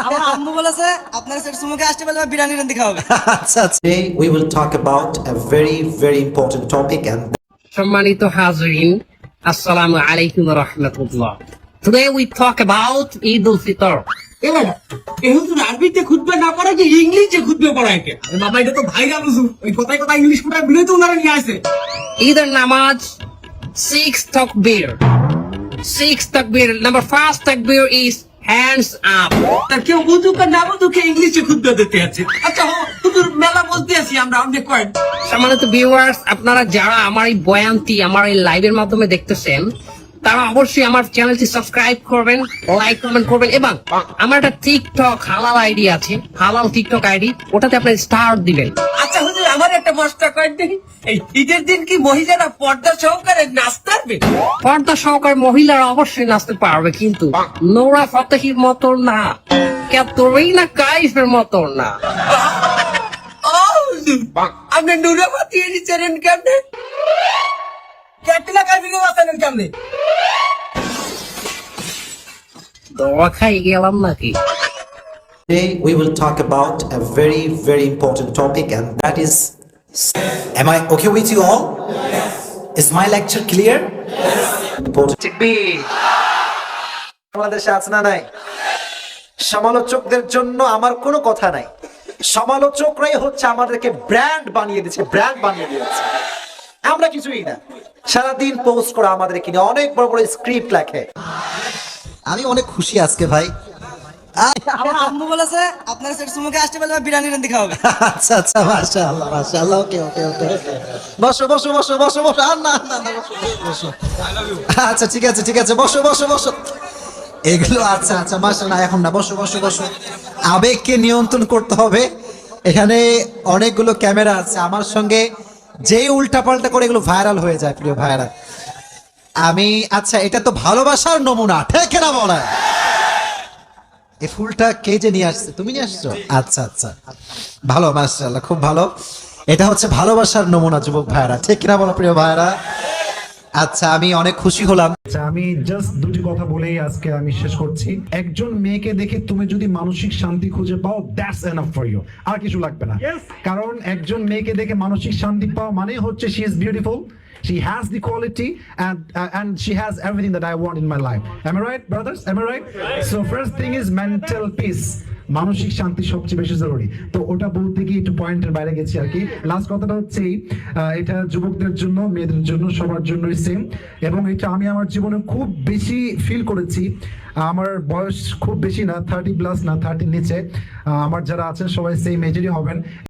আমার আম্মু বলেছে আপনার সেট সুমুকে আসতে পারলে বিরিয়ানি রান্দি খাওয়াবে আচ্ছা আচ্ছা Today we will talk about a very very important topic সম্মানিত হাজরিন আসসালামু আলাইকুম রহমতুল্লাহ Today we talk about Eid ul-Fitr. এবার এ আরবিতে খুতবা না পড়া যে ইংলিশে খুতবা পড়ায় কে বাবা এটা তো ভাইরাল হুজুর ওই কথায় কথা ইংলিশ পড়ায় বিলে তো ওনারা নিয়ে আসে ঈদের নামাজ takbir. Six takbir. Number first takbir is hands up. তা কেউ বুঝুক আর না বুঝুক কে ইংলিশে খুতবা দিতে আছে। আচ্ছা হো হুজুর মেলা বলতে আছি আমরা অনেক কয়েন সম্মানিত ভিউয়ার্স আপনারা যারা আমার এই বয়ানটি আমার এই লাইভের মাধ্যমে দেখতেছেন তারা অবশ্যই আমার চ্যানেলটি সাবস্ক্রাইব করবেন লাইক কমেন্ট করবেন এবং আমার একটা টিকটক হালাল আইডি আছে হালাল টিকটক আইডি ওটাতে আপনি স্টার দিবেন। আচ্ছা একটা মশলা কয়েন দেখি এই ঈদের দিন কি মহিলারা পর্দা সহকারে নাচতে পারবে? পর্দা সহকারে মহিলারা অবশ্যই নাচতে পারবে কিন্তু নোরা ফতেহির মতো না। ক্যাতরিনা কাইফের মতো না। আপনি নুরে বাতিয়ে দিচ্ছেন কেমনে? ক্যাটরিনা কাইফকে বাঁচালেন কেমনে? দোয়া খাই গেলাম নাকি? Today we will talk about a very very important topic and that is am I okay with you all? Yes. Is my lecture clear? বাংলাদেশে আছে না নাই সমালোচকদের জন্য আমার কোনো কথা নাই সমালোচকরাই হচ্ছে আমাদেরকে ব্র্যান্ড বানিয়ে দিচ্ছে ব্র্যান্ড বানিয়ে দিয়েছে আমরা কিছুই না সারাদিন পোস্ট করা আমাদের কিনে অনেক বড় বড় স্ক্রিপ্ট লেখে আমি অনেক খুশি আজকে ভাই আমার আম্মু বলেছে আপনার সেট সুমুকে আসতে পারলে বিরিয়ানি রান্দি খাওয়াবে আচ্ছা আচ্ছা মাশাআল্লাহ মাশাআল্লাহ ওকে ওকে ওকে বসো বসো বসো বসো বসো আর না না না বসো বসো আচ্ছা ঠিক আছে ঠিক আছে বসো বসো বসো। এগুলো আচ্ছা আচ্ছা মাশাআল্লাহ এখন না বসো বসো বসো। আবেগকে নিয়ন্ত্রণ করতে হবে। এখানে অনেকগুলো ক্যামেরা আছে। আমার সঙ্গে যেই উল্টাপাল্টা করে এগুলো ভাইরাল হয়ে যায় প্রিয় ভাইরা আমি আচ্ছা এটা তো ভালোবাসার নমুনা ঠিক না বলা এই ফুলটা কে যে নিয়ে আসছে? তুমি নিয়ে আসছো? আচ্ছা আচ্ছা। ভালো মাসাল্লাহ খুব ভালো। এটা হচ্ছে ভালোবাসার নমুনা, যুবক ভাইরা ঠিক কিনা বলো, প্রিয় ভাইরা আচ্ছা আমি অনেক খুশি হলাম। আমি জাস্ট দুটি কথা বলেই আজকে আমি শেষ করছি একজন মেয়েকে দেখে তুমি যদি মানসিক শান্তি খুঁজে পাও দ্যাটস এনাফ ফর ইউ আর কিছু লাগবে না কারণ একজন মেয়েকে দেখে মানসিক শান্তি পাওয়া মানে হচ্ছে she is beautiful She has the quality and uh, and she has everything that I want in my life. Am I right, brothers? Am I right? So first thing is mental peace. মানসিক শান্তি সবচেয়ে বেশি জরুরি তো ওটা বলতে গিয়ে একটু পয়েন্টের বাইরে গেছি আর কি লাস্ট কথাটা হচ্ছে এটা যুবকদের জন্য মেয়েদের জন্য সবার জন্যই সেম এবং এটা আমি আমার জীবনে খুব বেশি ফিল করেছি। আমার বয়স খুব বেশি না থার্টি প্লাস না থার্টির নিচে। আমার যারা আছেন সবাই সেই মেজরি হবেন।